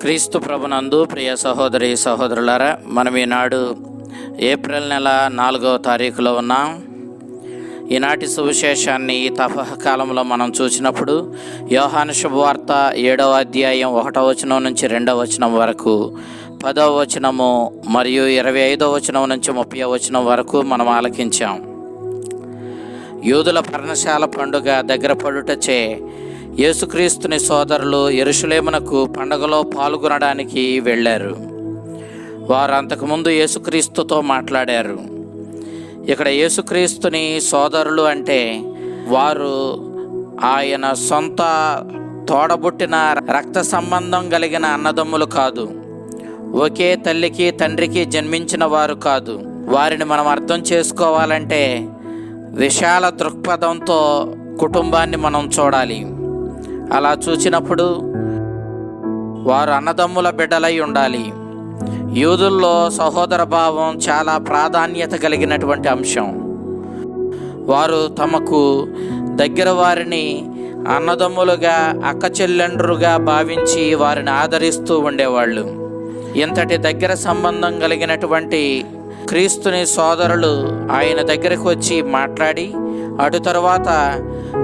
క్రీస్తు ప్రభునందు ప్రియ సహోదరి సహోదరులారా మనం ఈనాడు ఏప్రిల్ నెల నాలుగవ తారీఖులో ఉన్నాం. ఈనాటి సువిశేషాన్ని ఈ తపహ కాలంలో మనం చూసినప్పుడు యోహాను శుభవార్త ఏడవ అధ్యాయం ఒకటవ వచనం నుంచి రెండవ వచనం వరకు పదవ వచనము మరియు ఇరవై ఐదవ వచనం నుంచి ముప్పై వచనం వరకు మనం ఆలకించాం. యూదుల పర్ణశాల పండుగ దగ్గర పడుటచే యేసుక్రీస్తుని సోదరులు ఎరుషులేమునకు పండగలో పాల్గొనడానికి వెళ్ళారు. వారు అంతకుముందు యేసుక్రీస్తుతో మాట్లాడారు. ఇక్కడ యేసుక్రీస్తుని సోదరులు అంటే వారు ఆయన సొంత తోడబుట్టిన రక్త సంబంధం కలిగిన అన్నదమ్ములు కాదు. ఒకే తల్లికి తండ్రికి జన్మించిన వారు కాదు. వారిని మనం అర్థం చేసుకోవాలంటే విశాల దృక్పథంతో కుటుంబాన్ని మనం చూడాలి. అలా చూచినప్పుడు వారు అన్నదమ్ముల బిడ్డలై ఉండాలి. యూదుల్లో సహోదర భావం చాలా ప్రాధాన్యత కలిగినటువంటి అంశం. వారు తమకు దగ్గర వారిని అన్నదమ్ములుగా అక్క చెల్లెండ్రుగా భావించి వారిని ఆదరిస్తూ ఉండేవాళ్ళు. ఇంతటి దగ్గర సంబంధం కలిగినటువంటి క్రీస్తుని సోదరులు ఆయన దగ్గరకు వచ్చి మాట్లాడి అటు తర్వాత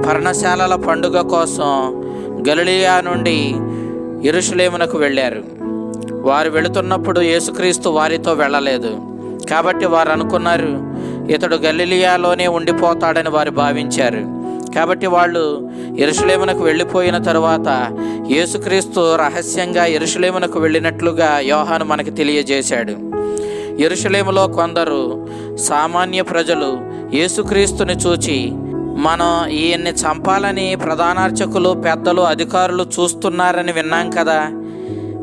పర్ణశాలల పండుగ కోసం గలిలియా నుండి ఇరుషులేమునకు వెళ్ళారు. వారు వెళుతున్నప్పుడు యేసుక్రీస్తు వారితో వెళ్ళలేదు. కాబట్టి వారు అనుకున్నారు ఇతడు గలిలియాలోనే ఉండిపోతాడని వారు భావించారు. కాబట్టి వాళ్ళు ఎరుషులేమునకు వెళ్ళిపోయిన తరువాత యేసుక్రీస్తు రహస్యంగా ఎరుషులేమునకు వెళ్ళినట్లుగా యోహాను మనకు తెలియజేశాడు. ఎరుషులేములో కొందరు సామాన్య ప్రజలు యేసుక్రీస్తుని చూచి మనం ఈయన్ని చంపాలని ప్రధానార్చకులు పెద్దలు అధికారులు చూస్తున్నారని విన్నాం కదా.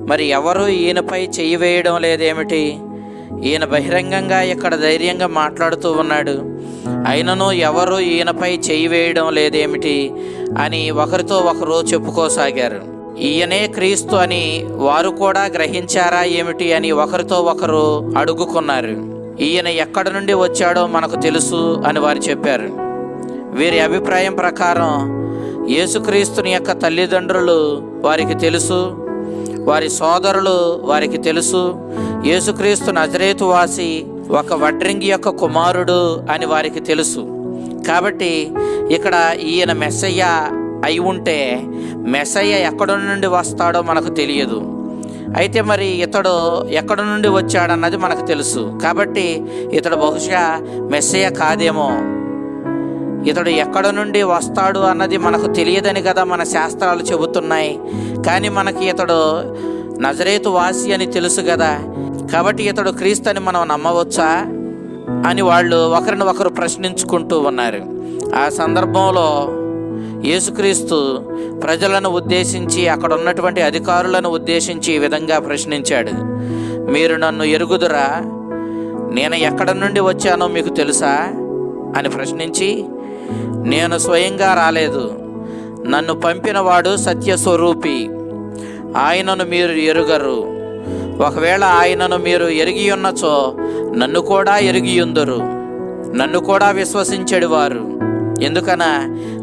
మరి ఎవరు ఈయనపై చెయ్యి వేయడం లేదేమిటి? ఈయన బహిరంగంగా ఇక్కడ ధైర్యంగా మాట్లాడుతూ ఉన్నాడు. అయినను ఎవరు ఈయనపై చెయ్యి వేయడం లేదేమిటి అని ఒకరితో ఒకరు చెప్పుకోసాగారు. ఈయనే క్రీస్తు అని వారు కూడా గ్రహించారా ఏమిటి అని ఒకరితో ఒకరు అడుగుకున్నారు. ఈయన ఎక్కడి నుండి వచ్చాడో మనకు తెలుసు అని వారు చెప్పారు. వీరి అభిప్రాయం ప్రకారం యేసుక్రీస్తుని యొక్క తల్లిదండ్రులు వారికి తెలుసు వారి సోదరులు వారికి తెలుసు. యేసుక్రీస్తు నజరేతు వాసి ఒక వడ్రింగి యొక్క కుమారుడు అని వారికి తెలుసు. కాబట్టి ఇక్కడ ఈయన మెస్సయ్య అయి ఉంటే మెస్సయ్య ఎక్కడ నుండి వస్తాడో మనకు తెలియదు. అయితే మరి ఇతడు ఎక్కడ నుండి వచ్చాడన్నది మనకు తెలుసు. కాబట్టి ఇతడు బహుశా మెస్సయ్య కాదేమో. ఇతడు ఎక్కడ నుండి వస్తాడు అన్నది మనకు తెలియదని కదా మన శాస్త్రాలు చెబుతున్నాయి. కానీ మనకి ఇతడు నజరేతు వాసి అని తెలుసు కదా. కాబట్టి ఇతడు క్రీస్తు అని మనం నమ్మవచ్చా? అని వాళ్ళు ఒకరిని ఒకరు ప్రశ్నించుకుంటూ ఉన్నారు. ఆ సందర్భంలో యేసుక్రీస్తు ప్రజలను ఉద్దేశించి అక్కడ ఉన్నటువంటి అధికారులను ఉద్దేశించి ఈ విధంగా ప్రశ్నించాడు. మీరు నన్ను ఎరుగుదురా? నేను ఎక్కడ నుండి వచ్చానో మీకు తెలుసా? అని ప్రశ్నించి నేను స్వయంగా రాలేదు. నన్ను పంపినవాడు సత్యస్వరూపి. ఆయనను మీరు ఎరుగరు. ఒకవేళ ఆయనను మీరు ఎరిగి ఉన్నచో నన్ను కూడా ఎరిగియుందరు నన్ను కూడా విశ్వసించడు వారు ఎందుకన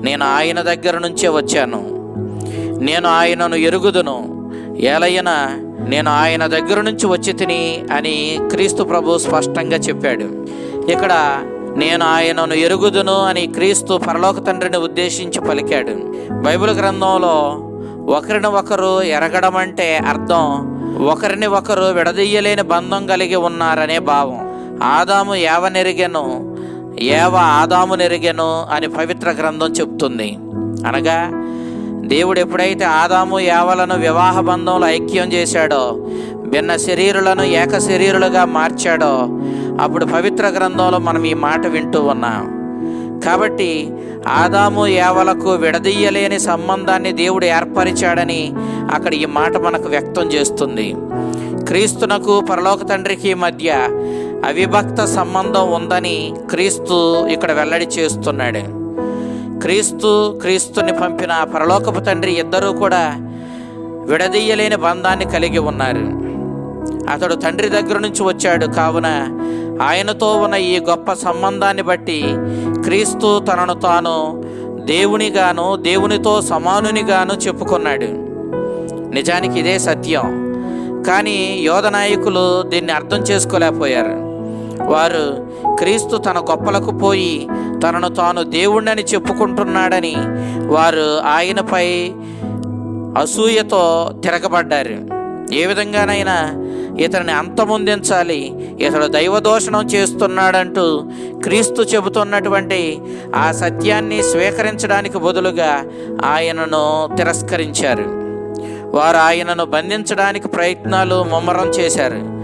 నేను ఆయన దగ్గర నుంచే వచ్చాను. నేను ఆయనను ఎరుగుదును. ఏలయ్యన నేను ఆయన దగ్గర నుంచి వచ్చి తిని అని క్రీస్తు ప్రభు స్పష్టంగా చెప్పాడు. ఇక్కడ నేను ఆయనను ఎరుగుదును అని క్రీస్తు పరలోక తండ్రిని ఉద్దేశించి పలికాడు. బైబిల్ గ్రంథంలో ఒకరిని ఒకరు ఎరగడం అంటే అర్థం ఒకరిని ఒకరు విడదీయలేని బంధం కలిగి ఉన్నారనే భావం. ఆదాము ఏవనెరిగెను ఏవ ఆదాము నెరిగెను అని పవిత్ర గ్రంథం చెప్తుంది అనగా దేవుడు ఎప్పుడైతే ఆదాము యావలను వివాహ బంధంలో ఐక్యం చేశాడో భిన్న శరీరులను ఏక శరీరులుగా మార్చాడో అప్పుడు పవిత్ర గ్రంథంలో మనం ఈ మాట వింటూ ఉన్నాం. కాబట్టి ఆదాము ఏవలకు విడదీయలేని సంబంధాన్ని దేవుడు ఏర్పరిచాడని అక్కడ ఈ మాట మనకు వ్యక్తం చేస్తుంది. క్రీస్తునకు పరలోక తండ్రికి మధ్య అవిభక్త సంబంధం ఉందని క్రీస్తు ఇక్కడ వెల్లడి చేస్తున్నాడు. క్రీస్తు క్రీస్తుని పంపిన పరలోకపు తండ్రి ఇద్దరూ కూడా విడదీయలేని బంధాన్ని కలిగి ఉన్నారు. అతడు తండ్రి దగ్గర నుంచి వచ్చాడు. కావున ఆయనతో ఉన్న ఈ గొప్ప సంబంధాన్ని బట్టి క్రీస్తు తనను తాను దేవునిగాను దేవునితో సమానునిగాను చెప్పుకున్నాడు. నిజానికి ఇదే సత్యం. కానీ యోధ నాయకులు దీన్ని అర్థం చేసుకోలేకపోయారు. వారు క్రీస్తు తన గొప్పలకు పోయి తనను తాను దేవుణ్ణని చెప్పుకుంటున్నాడని వారు ఆయనపై అసూయతో తిరగబడ్డారు. ఏ విధంగానైనా ఇతన్ని అంతమొందించాలి. ఇతడు దైవదోషణం చేస్తున్నాడంటూ క్రీస్తు చెబుతున్నటువంటి ఆ సత్యాన్ని స్వీకరించడానికి బదులుగా ఆయనను తిరస్కరించారు. వారు ఆయనను బంధించడానికి ప్రయత్నాలు ముమ్మరం చేశారు.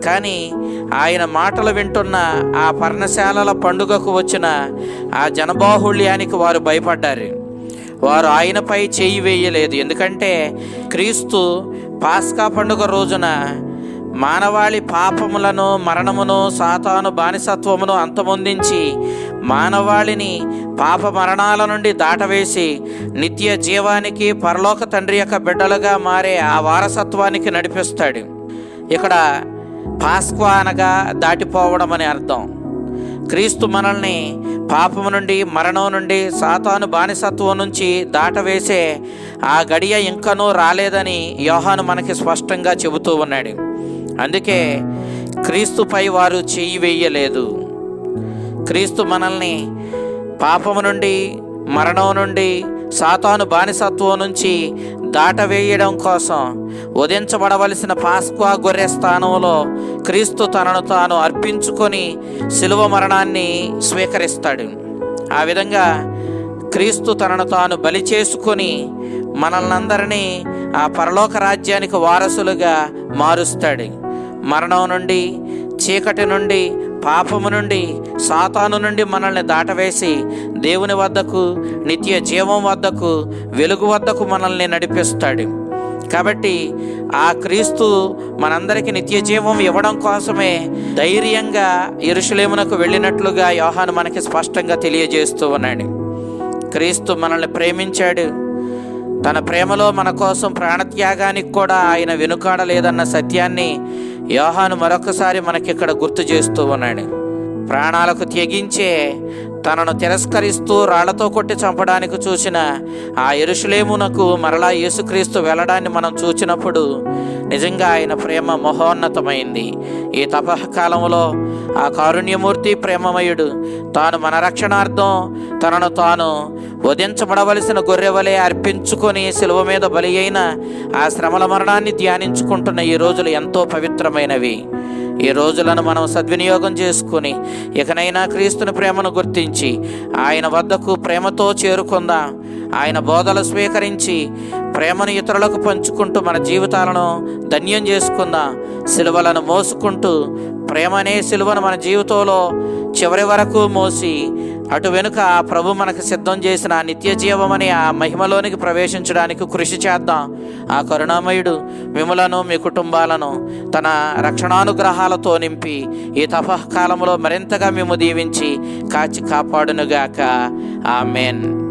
కానీ ఆయన మాటలు వింటున్న ఆ పర్ణశాలల పండుగకు వచ్చిన ఆ జనబాహుళ్యానికి వారు భయపడ్డారు. వారు ఆయనపై చేయి వేయలేదు. ఎందుకంటే క్రీస్తు పాస్కా పండుగ రోజున మానవాళి పాపములను మరణమును సాతాను బానిసత్వమును అంతమొందించి మానవాళిని పాప మరణాల నుండి దాటవేసి నిత్య జీవానికి పరలోక తండ్రి యొక్క బిడ్డలుగా మారే ఆ వారసత్వానికి నడిపిస్తాడు. ఇక్కడ పాస్క్వా అనగా దాటిపోవడం అని అర్థం. క్రీస్తు మనల్ని పాపము నుండి మరణం నుండి సాతాను బానిసత్వం నుంచి దాటవేసే ఆ గడియ ఇంకనూ రాలేదని యోహాను మనకి స్పష్టంగా చెబుతూ ఉన్నాడు. అందుకే క్రీస్తుపై వారు చెయ్యి వేయలేదు. క్రీస్తు మనల్ని పాపము నుండి మరణం నుండి సాతాను బానిసత్వం నుంచి దాటవేయడం కోసం ఉదించబడవలసిన పాస్క్వా గొర్రె స్థానంలో క్రీస్తు తనను తాను అర్పించుకొని శిలువ మరణాన్ని స్వీకరిస్తాడు. ఆ విధంగా క్రీస్తు తనను తాను బలి చేసుకొని మనల్నందరినీ ఆ పరలోక రాజ్యానికి వారసులుగా మారుస్తాడు. మరణం నుండి చీకటి నుండి పాపము నుండి సాతాను నుండి మనల్ని దాటవేసి దేవుని వద్దకు నిత్య జీవం వద్దకు వెలుగు వద్దకు మనల్ని నడిపిస్తాడు. కాబట్టి ఆ క్రీస్తు మనందరికీ నిత్య జీవం ఇవ్వడం కోసమే ధైర్యంగా ఇరుషులేమునకు వెళ్ళినట్లుగా యోహాను మనకి స్పష్టంగా తెలియజేస్తూ ఉన్నాడు. క్రీస్తు మనల్ని ప్రేమించాడు. తన ప్రేమలో మన కోసం ప్రాణత్యాగానికి కూడా ఆయన వెనుకాడలేదన్న సత్యాన్ని యోహాను మరొకసారి మనకి ఇక్కడ గుర్తు చేస్తూ ఉన్నాడు. ప్రాణాలకు తెగించే తనను తిరస్కరిస్తూ రాళ్ళతో కొట్టి చంపడానికి చూసిన ఆ ఎరుషులేమునకు మరలా యేసుక్రీస్తు వెళ్ళడాన్ని మనం చూచినప్పుడు నిజంగా ఆయన ప్రేమ మహోన్నతమైంది. ఈ తపకాలంలో ఆ కారుణ్యమూర్తి ప్రేమమయుడు తాను మన రక్షణార్థం తనను తాను వధించబడవలసిన గొర్రెవలే అర్పించుకొని శిలువ మీద బలి అయిన ఆ శ్రమల మరణాన్ని ధ్యానించుకుంటున్న ఈ రోజులు ఎంతో పవిత్రమైనవి. ఈ రోజులను మనం సద్వినియోగం చేసుకుని ఇకనైనా క్రీస్తుని ప్రేమను గుర్తించి ఆయన వద్దకు ప్రేమతో చేరుకుందాం ఆయన బోధలు స్వీకరించి ప్రేమను ఇతరులకు పంచుకుంటూ మన జీవితాలను ధన్యం చేసుకుందాం సిలువలను మోసుకుంటూ ప్రేమ అనే సిలువను మన జీవితంలో చివరి వరకు మోసి అటు వెనుక ఆ ప్రభు మనకు సిద్ధం చేసిన ఆ నిత్య జీవమని ఆ మహిమలోనికి ప్రవేశించడానికి కృషి చేద్దాం. ఆ కరుణామయుడు మిమ్మలను మీ కుటుంబాలను తన రక్షణానుగ్రహాలతో నింపి ఈ తపకాలంలో మరింతగా మేము దీవించి కాచి కాపాడునుగాక. ఆమెన్.